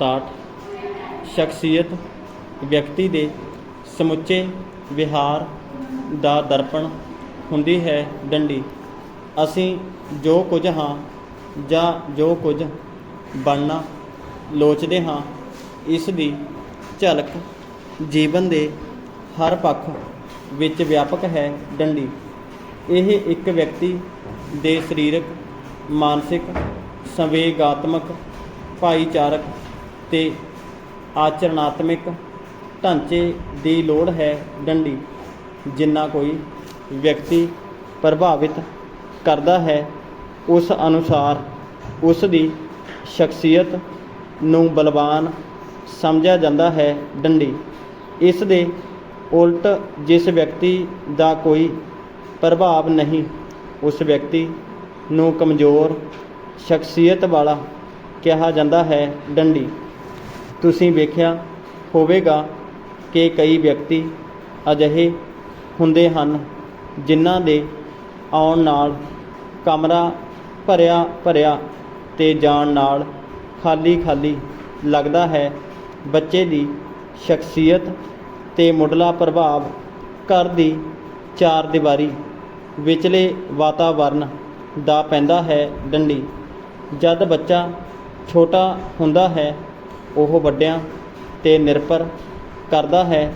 Start ਸ਼ਖਸੀਅਤ, ਵਿਅਕਤੀ ਦੇ ਸਮੁੱਚੇ ਵਿਹਾਰ ਦਾ ਦਰਪਣ ਹੁੰਦੀ ਹੈ ਡੰਡੀ। ਅਸੀਂ ਜੋ ਕੁਝ ਹਾਂ ਜਾਂ ਜੋ ਕੁਝ ਬਣਨਾ ਲੋਚਦੇ ਹਾਂ, ਇਸ ਦੀ ਝਲਕ ਜੀਵਨ ਦੇ ਹਰ ਪੱਖ ਵਿੱਚ ਵਿਆਪਕ ਹੈ ਡੰਡੀ। ਇਹ ਇੱਕ ਵਿਅਕਤੀ ਦੇ ਸਰੀਰਕ, ਮਾਨਸਿਕ, ਸੰਵੇਗਾਤਮਕ, ਭਾਈਚਾਰਕ ਤੇ ਆਚਰਣਾਤਮਕ ਢਾਂਚੇ ਦੀ ਲੋੜ ਹੈ ਡੰਡੀ, ਜਿੰਨਾ ਕੋਈ ਵਿਅਕਤੀ ਪ੍ਰਭਾਵਿਤ ਕਰਦਾ ਹੈ, ਉਸ ਅਨੁਸਾਰ ਉਸ ਦੀ ਸ਼ਖਸੀਅਤ ਨੂੰ ਬਲਵਾਨ ਸਮਝਿਆ ਜਾਂਦਾ ਹੈ ਡੰਡੀ। ਇਸ ਦੇ ਉਲਟ ਜਿਸ ਵਿਅਕਤੀ ਦਾ ਕੋਈ ਪ੍ਰਭਾਵ ਨਹੀਂ, ਉਸ ਵਿਅਕਤੀ ਨੂੰ ਕਮਜ਼ੋਰ ਸ਼ਖਸੀਅਤ ਵਾਲਾ ਕਿਹਾ ਜਾਂਦਾ ਹੈ ਡੰਡੀ। ਤੁਸੀਂ ਵੇਖਿਆ ਹੋਵੇਗਾ ਕਿ ਕਈ ਵਿਅਕਤੀ ਅਜਿਹੇ ਹੁੰਦੇ ਹਨ ਜਿਨ੍ਹਾਂ ਦੇ ਆਉਣ ਨਾਲ ਕਮਰਾ ਭਰਿਆ ਭਰਿਆ ਤੇ ਜਾਣ ਨਾਲ ਖਾਲੀ ਖਾਲੀ ਲੱਗਦਾ ਹੈ। ਬੱਚੇ ਦੀ ਸ਼ਖਸੀਅਤ ਤੇ ਮੁੱਢਲਾ ਪ੍ਰਭਾਵ ਘਰ ਦੀ ਚਾਰ ਦੀਵਾਰੀ, ਵਿਚਲੇ ਵਾਤਾਵਰਨ ਦਾ ਪੈਂਦਾ ਹੈ ਡੰਡੀ। ਜਦ ਬੱਚਾ ਛੋਟਾ ਹੁੰਦਾ ਹੈ ਉਹ ਵੱਡਿਆਂ ਤੇ ਨਿਰਭਰ ਕਰਦਾ ਹੈ,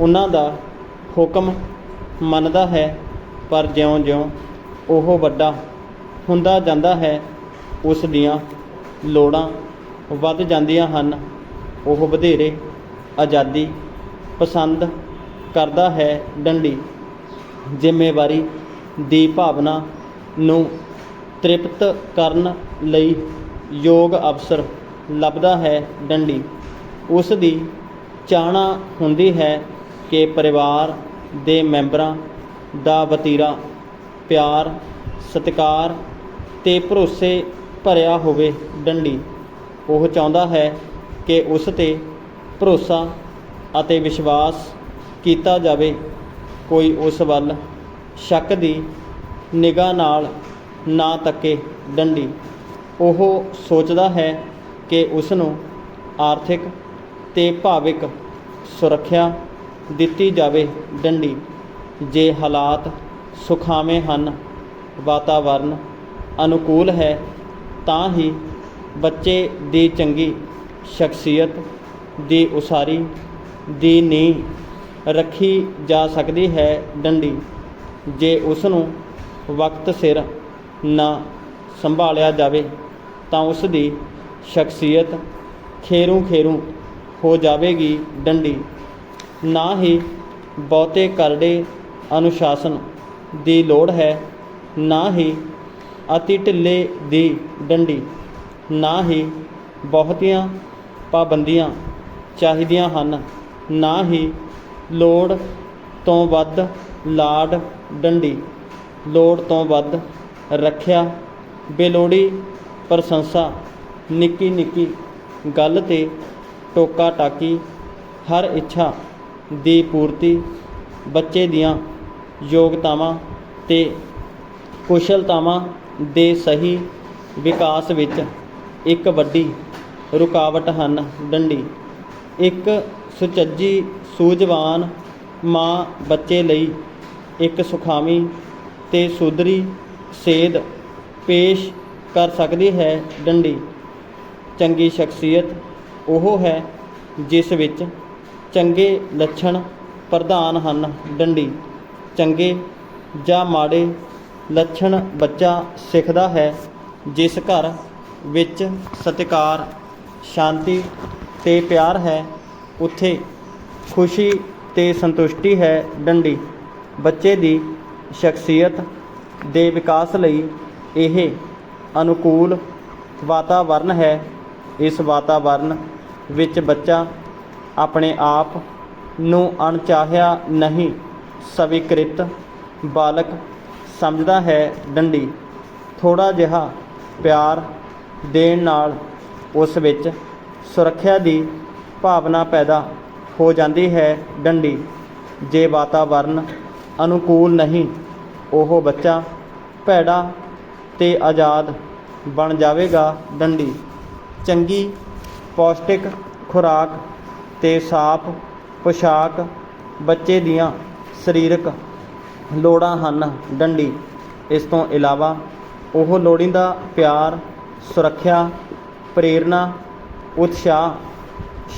ਉਹਨਾਂ ਦਾ ਹੁਕਮ ਮੰਨਦਾ ਹੈ, ਪਰ ਜਿਉਂ-ਜਿਉਂ ਉਹ ਵੱਡਾ ਹੁੰਦਾ ਜਾਂਦਾ ਹੈ, ਉਸ ਦੀਆਂ ਲੋੜਾਂ ਵੱਧ ਜਾਂਦੀਆਂ ਹਨ। ਉਹ ਵਧੇਰੇ ਆਜ਼ਾਦੀ ਪਸੰਦ ਕਰਦਾ ਹੈ, ਡੰਡੀ ਜ਼ਿੰਮੇਵਾਰੀ ਦੀ ਭਾਵਨਾ ਨੂੰ ਤ੍ਰਿਪਤ ਕਰਨ ਲਈ ਯੋਗ ਅਵਸਰ ਲੱਭਦਾ ਹੈ ਡੰਡੀ। ਉਸ ਦੀ ਚਾਹਨਾ ਹੁੰਦੀ ਹੈ ਕਿ ਪਰਿਵਾਰ ਦੇ ਮੈਂਬਰਾਂ ਦਾ ਵਤੀਰਾ, ਪਿਆਰ, ਸਤਿਕਾਰ ਤੇ ਭਰੋਸੇ ਭਰਿਆ ਹੋਵੇ ਡੰਡੀ। ਉਹ ਚਾਹੁੰਦਾ ਹੈ ਕਿ ਉਸ ਤੇ ਭਰੋਸਾ ਅਤੇ ਵਿਸ਼ਵਾਸ ਕੀਤਾ ਜਾਵੇ। ਕੋਈ ਉਸ ਵੱਲ ਸ਼ੱਕ ਦੀ ਨਿਗਾਹ ਨਾਲ ਨਾ ਤੱਕੇ ਡੰਡੀ। ਉਹ ਸੋਚਦਾ ਹੈ ਕਿ ਉਸ ਨੂੰ ਆਰਥਿਕ ਤੇ ਭਾਵਿਕ ਸੁਰੱਖਿਆ ਦਿੱਤੀ ਜਾਵੇ। ਡੰਡੀ, ਜੇ ਹਾਲਾਤ ਸੁਖਾਵੇਂ ਹਨ, ਵਾਤਾਵਰਨ ਅਨੁਕੂਲ ਹੈ, ਤਾਂ ਹੀ ਬੱਚੇ ਦੀ ਚੰਗੀ ਸ਼ਖਸੀਅਤ ਦੀ ਉਸਾਰੀ ਦੀ ਨੀਂਹ ਰੱਖੀ ਜਾ ਸਕਦੀ ਹੈ। ਡੰਡੀ, ਜੇ ਉਸ ਨੂੰ ਵਕਤ ਸਿਰ ਨਾ ਸੰਭਾਲਿਆ ਜਾਵੇ, ਤਾਂ ਉਸ ਦੀ ਸ਼ਖਸੀਅਤ ਖੇਰੂ ਖੇਰੂ ਹੋ ਜਾਵੇਗੀ ਡੰਡੀ। ਨਾ ਹੀ ਬਹੁਤੇ ਕਰੜੇ ਅਨੁਸ਼ਾਸਨ ਦੀ ਲੋੜ ਹੈ, ਨਾ ਹੀ ਅਤੀ ਢਿੱਲੇ ਦੀ ਡੰਡੀ। ਨਾ ਹੀ ਬਹੁਤੀਆਂ ਪਾਬੰਦੀਆਂ ਚਾਹੀਦੀਆਂ ਹਨ, ਨਾ ਹੀ ਲੋੜ ਤੋਂ ਵੱਧ ਲਾਡ ਡੰਡੀ। ਲੋੜ ਤੋਂ ਵੱਧ ਰੱਖਿਆ, ਬੇਲੋੜੀ ਪ੍ਰਸ਼ੰਸਾ ਨਿੱਕੀ ਨਿੱਕੀ ਗੱਲ ਤੇ ਟੋਕਾ ਟਾਕੀ, ਹਰ ਇੱਛਾ ਦੀ ਪੂਰਤੀ, ਬੱਚੇ ਦੀਆਂ ਯੋਗਤਾਵਾਂ ਤੇ ਕੁਸ਼ਲਤਾਵਾਂ ਦੇ ਸਹੀ ਵਿਕਾਸ ਵਿੱਚ ਇੱਕ ਵੱਡੀ ਰੁਕਾਵਟ ਹਨ। ਡੰਡੀ। ਇੱਕ ਸੁਚੱਜੀ, ਸੂਝਵਾਨ ਮਾਂ ਬੱਚੇ ਲਈ ਇੱਕ ਸੁਖਾਵੀਂ ਤੇ ਸੁਧਰੀ ਸੇਧ ਪੇਸ਼ ਕਰ ਸਕਦੀ ਹੈ। ਡੰਡੀ। ਚੰਗੀ ਸ਼ਖਸੀਅਤ ਉਹ ਹੈ ਜਿਸ ਵਿੱਚ ਚੰਗੇ ਲੱਛਣ ਪ੍ਰਧਾਨ ਹਨ। ਡੰਡੀ, ਚੰਗੇ ਜਾਂ ਮਾੜੇ ਲੱਛਣ ਬੱਚਾ ਸਿੱਖਦਾ ਹੈ, ਜਿਸ ਘਰ ਵਿੱਚ ਸਤਿਕਾਰ, ਸ਼ਾਂਤੀ ਤੇ ਪਿਆਰ ਹੈ, ਉੱਥੇ ਖੁਸ਼ੀ ਤੇ ਸੰਤੁਸ਼ਟੀ ਹੈ। ਡੰਡੀ, ਬੱਚੇ ਦੀ ਸ਼ਖਸੀਅਤ ਦੇ ਵਿਕਾਸ ਲਈ ਇਹ ਅਨੁਕੂਲ ਵਾਤਾਵਰਨ ਹੈ। ਇਸ ਵਾਤਾਵਰਨ ਵਿੱਚ ਬੱਚਾ ਆਪਣੇ ਆਪ ਨੂੰ ਅਣਚਾਹਿਆ ਨਹੀਂ, ਸਵੀਕ੍ਰਿਤ ਬਾਲਕ ਸਮਝਦਾ ਹੈ, ਡੰਡੀ ਥੋੜਾ ਜਿਹਾ ਪਿਆਰ ਦੇਣ ਨਾਲ ਉਸ ਵਿੱਚ ਸੁਰੱਖਿਆ ਦੀ ਭਾਵਨਾ ਪੈਦਾ ਹੋ ਜਾਂਦੀ ਹੈ, ਡੰਡੀ। ਜੇ ਵਾਤਾਵਰਨ ਅਨੁਕੂਲ ਨਹੀਂ, ਉਹ ਬੱਚਾ ਭੈੜਾ ਤੇ ਆਜ਼ਾਦ ਬਣ ਜਾਵੇਗਾ, ਡੰਡੀ। ਚੰਗੀ, ਪੌਸ਼ਟਿਕ ਖੁਰਾਕ ਅਤੇ ਸਾਫ਼ ਪੁਸ਼ਾਕ ਬੱਚੇ ਦੀਆਂ ਸਰੀਰਕ ਲੋੜਾਂ ਹਨ। ਡੰਡੀ, ਇਸ ਤੋਂ ਇਲਾਵਾ ਉਹ ਲੋੜੀਂਦਾ ਪਿਆਰ, ਸੁਰੱਖਿਆ ਪ੍ਰੇਰਨਾ ਉਤਸ਼ਾਹ,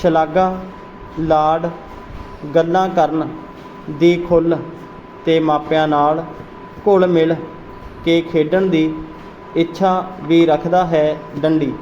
ਸ਼ਲਾਘਾ, ਲਾਡ, ਗੱਲਾਂ ਕਰਨ ਦੀ ਖੁੱਲ੍ਹ ਤੇ ਮਾਪਿਆਂ ਨਾਲ ਘੁਲ ਮਿਲ ਕੇ ਖੇਡਣ ਦੀ ਇੱਛਾ ਵੀ ਰੱਖਦਾ ਹੈ। ਡੰਡੀ